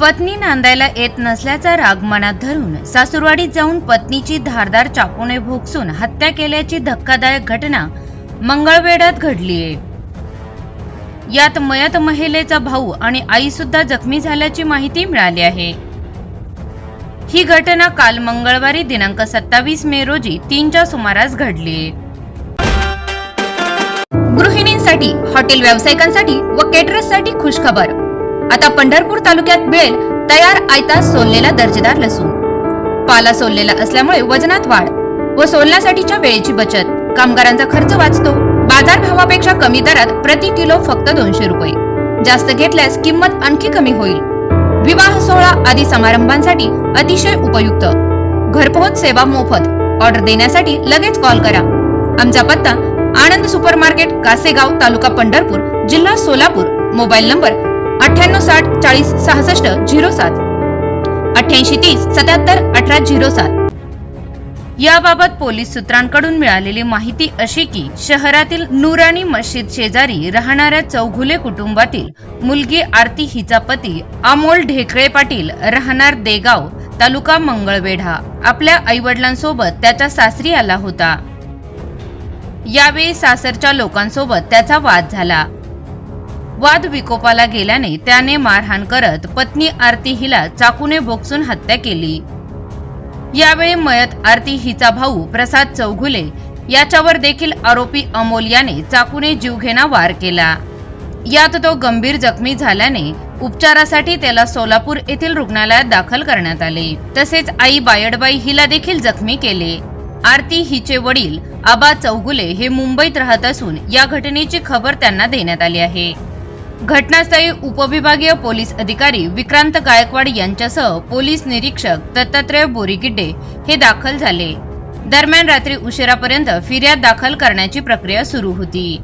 पत्नी नांदायला येत नसल्याचा राग मनात धरून सासूरवाडीत जाऊन पत्नीची धारदार चाकूने भोगसून हत्या केल्याची धक्कादायक घटना मंगळवेढ्यात घडलीय यात मयत महिलेचा भाऊ आणि आई सुद्धा जखमी झाल्याची माहिती मिळाली आहे. ही घटना काल मंगळवारी दिनांक सत्तावीस मे रोजी तीनच्या सुमारास घडली गृहिणींसाठी हॉटेल व्यावसायिकांसाठी व केटरर्ससाठी खुशखबर. आता पंढरपूर तालुक्यात मिळेल तयार आयता सोललेला दर्जेदार लसूण. पाला सोललेला असल्यामुळे वजनात वाढ व सोलण्यासाठीच्या वेळेची बचत. कामगारांचा खर्च वाचतो. बाजार भावापेक्षा कमी दरात प्रति किलो फक्त दोनशे रुपये. जास्त घेतल्यास किंमत आणखी कमी होईल. विवाह सोहळा आदी समारंभांसाठी अतिशय उपयुक्त. घरपोहोच सेवा मोफत. ऑर्डर देण्यासाठी लगेच कॉल करा. आमचा पत्ता आनंद सुपर मार्केट कासेगाव तालुका पंढरपूर जिल्हा सोलापूर. मोबाईल नंबर अठ्ठ्याण्णव साठ चाळीस सहासष्ट झिरो सात. अठ्ठ्याऐंशी तीस सत्याहत्तर अठरा झिरो सात. याबाबत पोलीस सूत्रांकडून मिळालेली माहिती अशी की शहरातील नुराणी मशीद शेजारी राहणाऱ्या चौघुले कुटुंबातील मुलगी आरती हिचा पती अमोल ढेकळे पाटील राहणार देगाव तालुका मंगळवेढा. आपल्या आईवडिलांसोबत त्याच्या सासरी आला होता. यावेळी सासरच्या लोकांसोबत त्याचा वाद झाला. वाद विकोपाला गेल्याने त्याने मारहाण करत पत्नी आरती हिला चाकूने बोक्सून हत्या केली. यावेळी मयत आरती हिचा भाऊ प्रसाद चौघुले याच्यावर देखील आरोपी अमोल याने चाकूने जीवघेणा वार केला. यात तो गंभीर जखमी झाल्याने उपचारासाठी त्याला सोलापूर येथील रुग्णालयात दाखल करण्यात आले. तसेच आई बायडबाई हिला देखील जखमी केले. आरती हिचे वडील आबा चौगुले हे मुंबईत राहत असून या घटनेची खबर त्यांना देण्यात आली आहे. घटनास्थळी उपविभागीय पोलीस अधिकारी विक्रांत गायकवाड यांच्यासह पोलीस निरीक्षक दत्तात्रय बोरीगिड्डे हे दाखल झाले. दरम्यान रात्री उशिरापर्यंत फिर्याद दाखल करण्याची प्रक्रिया सुरू होती.